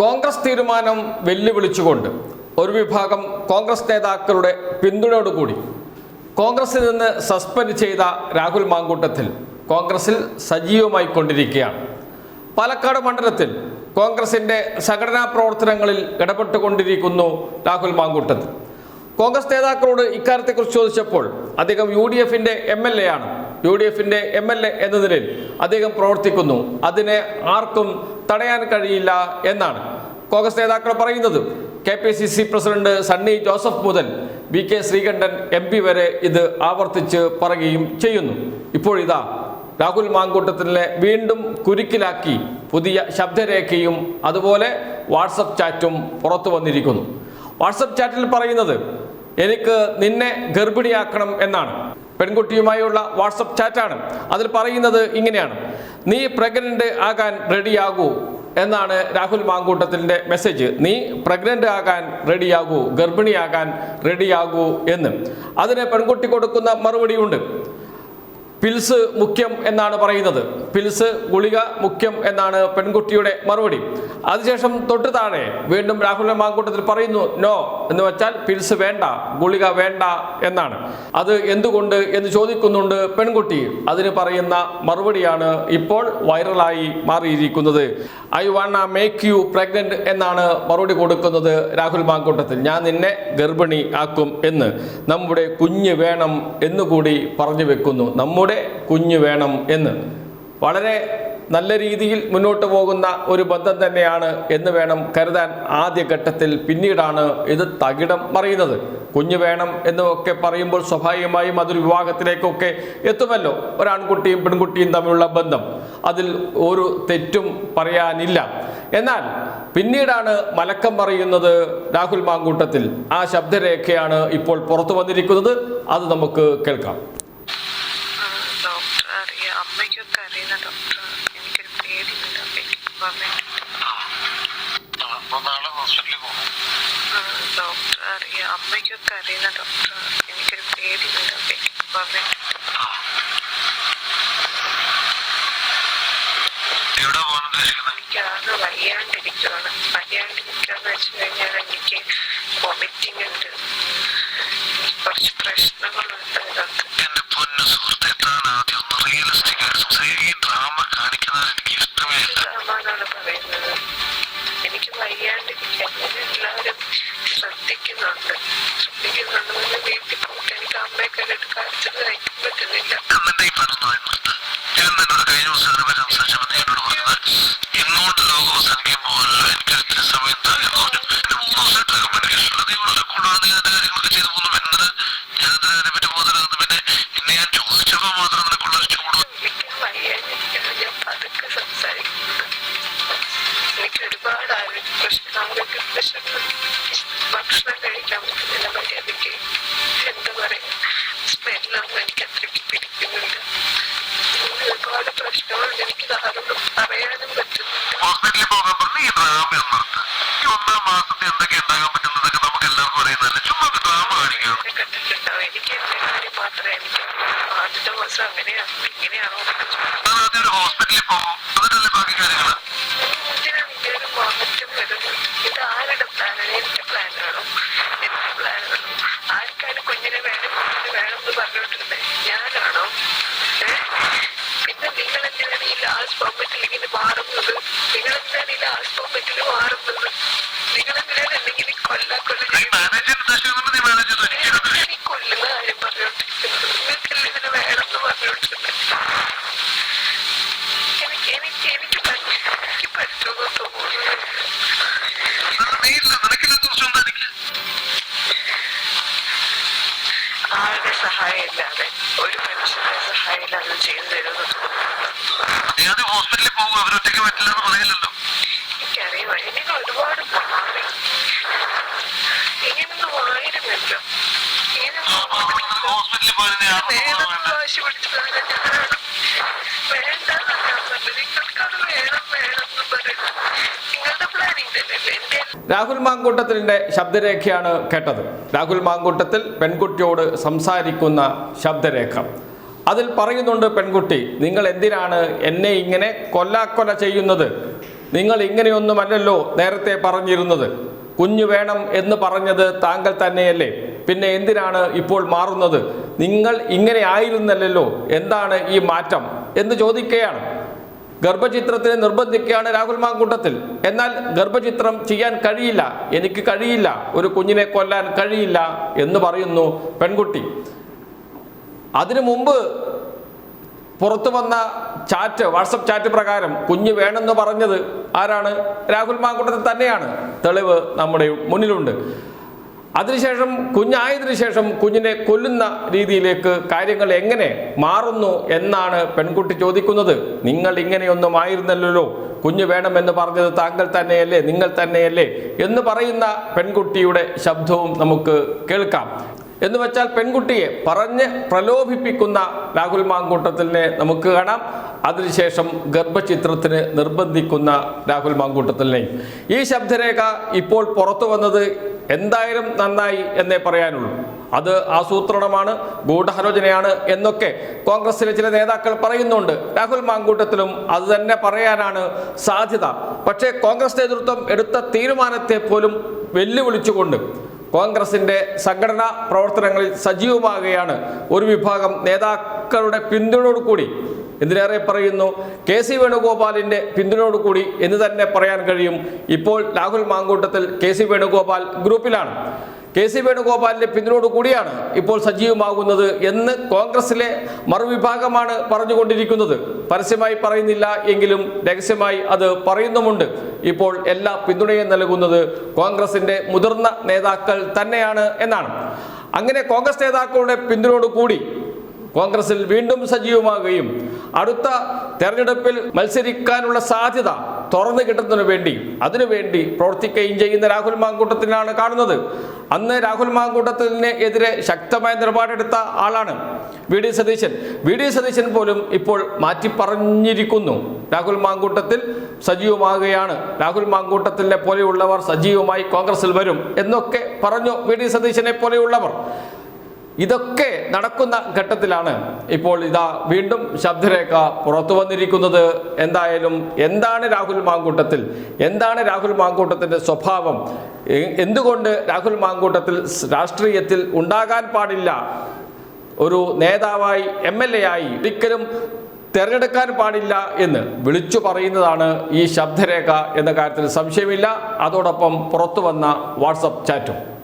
കോൺഗ്രസ് തീരുമാനം വെല്ലുവിളിച്ചുകൊണ്ട് ഒരു വിഭാഗം കോൺഗ്രസ് നേതാക്കളുടെ പിന്തുണയോടുകൂടി കോൺഗ്രസിൽ നിന്ന് സസ്പെൻഡ് ചെയ്ത രാഹുൽ മാങ്കൂട്ടത്തിൽ കോൺഗ്രസിൽ സജീവമായി കൊണ്ടിരിക്കുകയാണ്. പാലക്കാട് മണ്ഡലത്തിൽ കോൺഗ്രസിന്റെ സംഘടനാ പ്രവർത്തനങ്ങളിൽ ഇടപെട്ടുകൊണ്ടിരിക്കുന്നു രാഹുൽ മാങ്കൂട്ടത്തിൽ. കോൺഗ്രസ് നേതാക്കളോട് ഇക്കാര്യത്തെക്കുറിച്ച് ചോദിച്ചപ്പോൾ അദ്ദേഹം യു ഡി എഫിന്റെ എം എൽ എ ആണ്. യു ഡി എഫിന്റെ എം എൽ എ എന്ന നിലയിൽ അദ്ദേഹം പ്രവർത്തിക്കുന്നു. അതിനെ ആർക്കും തടയാൻ കഴിയില്ല എന്നാണ് കോൺഗ്രസ് നേതാക്കൾ പറയുന്നത്. K P C C president Sunny Joseph മുതൽ V K Sreekandan M P വരെ ഇത് ആവർത്തിച്ച് പറയുകയും ചെയ്യുന്നു. ഇപ്പോഴിതാ രാഹുൽ മാങ്കൂട്ടത്തിനെ വീണ്ടും കുരുക്കിലാക്കി പുതിയ ശബ്ദരേഖയും അതുപോലെ വാട്സപ്പ് ചാറ്റും പുറത്തു വന്നിരിക്കുന്നു. വാട്സപ്പ് ചാറ്റിൽ പറയുന്നത് എനിക്ക് നിന്നെ ഗർഭിണിയാക്കണം എന്നാണ്. പെൺകുട്ടിയുമായുള്ള വാട്സപ്പ് ചാറ്റാണ്. അതിൽ പറയുന്നത് ഇങ്ങനെയാണ്. നീ പ്രഗ്നന്റ് ആകാൻ റെഡിയാകൂ എന്നാണ് രാഹുൽ മാങ്കൂട്ടത്തിന്റെ മെസ്സേജ് നീ പ്രഗ്നന്റ് ആകാൻ റെഡിയാകൂ ഗർഭിണിയാകാൻ റെഡിയാകൂ എന്ന്. അതിന് പെൺകുട്ടി കൊടുക്കുന്ന മറുപടിയുണ്ട്. പിൽസ് മുഖ്യം എന്നാണ് പറയുന്നത്. പിൽസ് ഗുളിക മുഖ്യം എന്നാണ് പെൺകുട്ടിയുടെ മറുപടി. അതിനുശേഷം തൊട്ട് താഴെ വീണ്ടും രാഹുൽ മാങ്കൂട്ടത്തിൽ പറയുന്നു നോ എന്ന് വെച്ചാൽ പിൽസ് വേണ്ട ഗുളിക വേണ്ട എന്നാണ്. അത് എന്തുകൊണ്ട് എന്ന് ചോദിക്കുന്നുണ്ട് പെൺകുട്ടി. അതിന് പറയുന്ന മറുപടിയാണ് ഇപ്പോൾ വൈറലായി മാറിയിരിക്കുന്നത്. I wanna make you pregnant എന്നാണ് മറുപടി കൊടുക്കുന്നത് രാഹുൽ മാങ്കൂട്ടത്തിൽ. ഞാൻ നിന്നെ ഗർഭിണി ആക്കും എന്ന്. നമ്മുടെ കുഞ്ഞ് വേണം എന്നുകൂടി പറഞ്ഞു വെക്കുന്നു. നമ്മുടെ കുഞ്ഞ് വേണം എന്ന്. വളരെ നല്ല രീതിയിൽ മുന്നോട്ട് പോകുന്ന ഒരു ബന്ധം തന്നെയാണ് എന്ന് വേണം കരുതാൻ ആദ്യഘട്ടത്തിൽ പിന്നീടാണ് ഇത് തകിടം മറിയുന്നത്. കുഞ്ഞ് വേണം എന്നൊക്കെ പറയുമ്പോൾ സ്വാഭാവികമായും അതൊരു വിവാഹത്തിലേക്കൊക്കെ എത്തുമല്ലോ. ഒരാൺകുട്ടിയും പെൺകുട്ടിയും തമ്മിലുള്ള ബന്ധം. അതിൽ ഒരു തെറ്റും പറയാനില്ല. എന്നാൽ പിന്നീടാണ് മലക്കം പറയുന്നത് രാഹുൽ മാങ്കൂട്ടത്തിൽ. ആ ശബ്ദരേഖയാണ് ഇപ്പോൾ പുറത്തു വന്നിരിക്കുന്നത്. അത് നമുക്ക് കേൾക്കാം ആ, ഡോക്ടർ അറിയാം അമ്മയ്ക്കൊക്കെ അറിയുന്ന ഡോക്ടർ എനിക്കൊരു പേടിയുണ്ട് അമ്മയ്ക്ക് പോകാൻ വേണ്ടിയിട്ട് അപ്പൊ നാളെ ഹോസ്പിറ്റലിൽ പോകും ആ, ഡോക്ടർ അറിയാം അമ്മയ്ക്കൊക്കെ അറിയുന്ന ഡോക്ടർ എനിക്കൊരു പേടി അമ്മയ്ക്ക് വയ്യാണ്ടിരിക്കുവാണ്. വയ്യാണ്ടിരിക്കാന്ന് വെച്ച് കഴിഞ്ഞാൽ എനിക്ക് വൊമിറ്റിംഗ് ഉണ്ട്. പിന്നെ വീട്ടിൽ പോയിട്ട് എനിക്ക് അമ്മയെ കണ്ടിട്ട് കരച്ചിൽ കഴിക്കാൻ പറ്റുന്നില്ല ഞാൻ നിന്നോട് കഴിഞ്ഞ ദിവസം ഇതിനെ പറ്റി സംസാരിച്ചപ്പോൾ നീ എന്നോട് പറഞ്ഞത് ഇങ്ങോട്ട് ലോകം അവസാനിക്കുമ്പോൾ എനിക്ക് ഇത്തിരി സമയം പറഞ്ഞു എന്നെ മൂന്ന് ദിവസമായിട്ട് കമ്മ്യൂണിക്കേഷൻ നീ വളരെ കൂടുതൽ നീ അതിന്റെ കാര്യങ്ങളൊക്കെ ചെയ്തു പോകുന്നു പറയാ സ്മെല്ലൊന്നും എനിക്ക് അത്രയ്ക്ക് പിടിക്കുന്നില്ല ഒരുപാട് പ്രശ്നങ്ങൾ എനിക്ക് ആരോടും പറയാനും പറ്റുന്നില്ല ഹോസ്പിറ്റലിൽ പോകാൻ പറഞ്ഞ് ഈ ഡ്രാമ നിർത്ത്. ഈ ഒന്നാം മാസത്തിൽ എന്തൊക്കെ ഉണ്ടാകാൻ പറ്റുന്നതൊക്കെ നമുക്ക് എല്ലാവർക്കും അറിയുന്നതല്ലേ ചുമ്മാ ഡ്രാമ കാണിക്കണം കണ്ടിട്ടുണ്ടാവും എനിക്ക് എന്റെ കാര്യം മാത്രമേ എനിക്ക് ആദ്യത്തെ മാസം അങ്ങനെയാണോ ഇങ്ങനെയാണോ ആദ്യം ഹോസ്പിറ്റലിൽ പോകും. എന്നിട്ടല്ലേ ബാക്കി കാര്യങ്ങൾ എന്തിനാണ് ഇങ്ങനെ ഒരു മാറ്റം വരുന്നത്? ഇത് ആരുടെ പ്ലാനാണ് എന്റെ പ്ലാനാണോ മാനേജ് ചെയ്തു എനിക്കത് ഈ കൊല്ലുന്ന കാര്യം പറഞ്ഞോണ്ടിരിക്കുന്നത് നിങ്ങൾക്കല്ലേ ഇതിന് വേണമെന്ന് പറഞ്ഞോണ്ടിരുന്നത് എനിക്ക് എനിക്ക് എനിക്ക് എനിക്ക് പറ്റുമെന്ന് തോന്നുന്നു. ആളുടെ സഹായം ഇല്ലാതെ ഒരു മനുഷ്യന്റെ സഹായം ഇല്ലാതെ ചെയ്തു തരുമെന്ന് തോന്നുന്നു. ഹോസ്പിറ്റലിൽ പോകും. അവരൊറ്റയ്ക്ക് പറ്റില്ല എന്ന് പറയില്ലല്ലോ എനിക്കറിയാം. നിങ്ങൾ ഒരുപാട് മാറി. ഇങ്ങനൊന്നും ആയിരുന്നല്ലോ വേണമെന്ന് വാശി പിടിച്ചതാണ് ഞാനാണ് നിങ്ങൾക്കത് വേണം നിങ്ങളുടെ പ്ലാനിങ് തന്നെയല്ലേ എന്റെ രാഹുൽ മാങ്കൂട്ടത്തിന്റെ ശബ്ദരേഖയാണ് കേട്ടത്. രാഹുൽ മാങ്കൂട്ടത്തിൽ പെൺകുട്ടിയോട് സംസാരിക്കുന്ന ശബ്ദരേഖ. അതിൽ പറയുന്നുണ്ട് പെൺകുട്ടി നിങ്ങൾ എന്തിനാണ് എന്നെ ഇങ്ങനെ കൊല്ലാക്കൊല ചെയ്യുന്നത്? നിങ്ങൾ ഇങ്ങനെയൊന്നുമല്ലല്ലോ നേരത്തെ പറഞ്ഞിരുന്നത്. കുഞ്ഞു വേണം എന്ന് പറഞ്ഞത് താങ്കൾ തന്നെയല്ലേ. പിന്നെ എന്തിനാണ് ഇപ്പോൾ മാറുന്നത്? നിങ്ങൾ ഇങ്ങനെ ആയിരുന്നല്ലോ എന്താണ് ഈ മാറ്റം? എന്ന് ചോദിക്കുകയാണ് ഗർഭചിത്രത്തിന് നിർബന്ധിക്കുകയാണ് രാഹുൽ മാങ്കൂട്ടത്തിൽ. എന്നാൽ ഗർഭചിത്രം ചെയ്യാൻ കഴിയില്ല. എനിക്ക് കഴിയില്ല. ഒരു കുഞ്ഞിനെ കൊല്ലാൻ കഴിയില്ല എന്ന് പറയുന്നു പെൺകുട്ടി. അതിനു മുമ്പ് പുറത്തു വന്ന ചാറ്റ് വാട്സപ്പ് ചാറ്റ് പ്രകാരം കുഞ്ഞ് വേണമെന്ന് പറഞ്ഞത് ആരാണ്? രാഹുൽ മാങ്കുട്ടത്തിൽ തന്നെയാണ്. തെളിവ് നമ്മുടെ മുന്നിലുണ്ട്. അതിനുശേഷം കുഞ്ഞായതിനു ശേഷം കുഞ്ഞിനെ കൊല്ലുന്ന രീതിയിലേക്ക് കാര്യങ്ങൾ എങ്ങനെ മാറുന്നു എന്നാണ് പെൺകുട്ടി ചോദിക്കുന്നത്. നിങ്ങൾ ഇങ്ങനെയൊന്നും ആയിരുന്നല്ലോ കുഞ്ഞ് വേണമെന്ന് പറഞ്ഞത് താങ്കൾ തന്നെയല്ലേ നിങ്ങൾ തന്നെയല്ലേ എന്ന് പറയുന്ന പെൺകുട്ടിയുടെ ശബ്ദവും നമുക്ക് കേൾക്കാം. എന്ന് വെച്ചാൽ പെൺകുട്ടിയെ പറഞ്ഞ് പ്രലോഭിപ്പിക്കുന്ന രാഹുൽ മാങ്കൂട്ടത്തിനെ നമുക്ക് കാണാം. അതിനുശേഷം ഗർഭചിത്രത്തിന് നിർബന്ധിക്കുന്ന രാഹുൽ മാങ്കൂട്ടത്തിനെയും ഈ ശബ്ദരേഖ ഇപ്പോൾ പുറത്തു വന്നത് എന്തായാലും നന്നായി എന്നേ പറയാനുള്ളൂ. അത് ആസൂത്രണമാണ് ഗൂഢാലോചനയാണ് എന്നൊക്കെ കോൺഗ്രസിലെ ചില നേതാക്കൾ പറയുന്നുണ്ട്. രാഹുൽ മാങ്കൂട്ടത്തിലും അത് തന്നെ പറയാനാണ് സാധ്യത. പക്ഷേ കോൺഗ്രസ് നേതൃത്വം എടുത്ത തീരുമാനത്തെ പോലും വെല്ലുവിളിച്ചുകൊണ്ട് കോൺഗ്രസിന്റെ സംഘടനാ പ്രവർത്തനങ്ങളിൽ സജീവമാകുകയാണ്. ഒരു വിഭാഗം നേതാക്കളുടെ പിന്തുണയോടുകൂടി എന്തിനേറെ പറയുന്നു? കെ സി വേണുഗോപാലിന്റെ പിന്തുണയോടുകൂടി എന്ന് തന്നെ പറയാൻ കഴിയും. ഇപ്പോൾ രാഹുൽ മാങ്കൂട്ടത്തിൽ കെ സി വേണുഗോപാൽ ഗ്രൂപ്പിലാണ്. കെ സി വേണുഗോപാലിന്റെ പിന്തുണയോട് കൂടിയാണ് ഇപ്പോൾ സജീവമാകുന്നത് എന്ന് കോൺഗ്രസിലെ മറുവിഭാഗമാണ് പറഞ്ഞുകൊണ്ടിരിക്കുന്നത്. പരസ്യമായി പറയുന്നില്ല എങ്കിലും രഹസ്യമായി അത് പറയുന്നുമുണ്ട്. ഇപ്പോൾ എല്ലാ പിന്തുണയും നൽകുന്നത് കോൺഗ്രസിന്റെ മുതിർന്ന നേതാക്കൾ തന്നെയാണ് എന്നാണ്. അങ്ങനെ കോൺഗ്രസ് നേതാക്കളുടെ പിന്തുണയോട് കൂടി കോൺഗ്രസിൽ വീണ്ടും സജീവമാകുകയും അടുത്ത തെരഞ്ഞെടുപ്പിൽ മത്സരിക്കാനുള്ള സാധ്യത തുറന്നു കിട്ടുന്നതിന് വേണ്ടി അതിനുവേണ്ടി പ്രവർത്തിക്കുകയും ചെയ്യുന്ന രാഹുൽ മാങ്കൂട്ടത്തിനാണ് കാണുന്നത്. അന്ന് രാഹുൽ മാങ്കൂട്ടത്തിന് എതിരെ ശക്തമായ നിലപാടെടുത്ത ആളാണ് V D Satheesan. V D Satheesan പോലും ഇപ്പോൾ മാറ്റി പറഞ്ഞിരിക്കുന്നു. രാഹുൽ മാങ്കൂട്ടത്തിൽ സജീവമാകുകയാണ്. രാഹുൽ മാങ്കൂട്ടത്തിനെ പോലെയുള്ളവർ സജീവമായി കോൺഗ്രസിൽ വരും എന്നൊക്കെ പറഞ്ഞു വി ഡി സതീശനെ പോലെയുള്ളവർ. ഇതൊക്കെ നടക്കുന്ന ഘട്ടത്തിലാണ് ഇപ്പോൾ ഇതാ വീണ്ടും ശബ്ദരേഖ പുറത്തു വന്നിരിക്കുന്നത്. എന്തായാലും എന്താണ് രാഹുൽ മാങ്കൂട്ടത്തിൽ? എന്താണ് രാഹുൽ മാങ്കൂട്ടത്തിന്റെ സ്വഭാവം? എന്തുകൊണ്ട് രാഹുൽ മാങ്കൂട്ടത്തിൽ രാഷ്ട്രീയത്തിൽ ഉണ്ടാകാൻ പാടില്ല? ഒരു നേതാവായി എം എൽ എ ആയി ഒരിക്കലും തിരഞ്ഞെടുക്കാൻ പാടില്ല എന്ന് വിളിച്ചു പറയുന്നതാണ് ഈ ശബ്ദരേഖ എന്ന കാര്യത്തിൽ സംശയമില്ല. അതോടൊപ്പം പുറത്തു വന്ന വാട്സപ്പ് ചാറ്റും.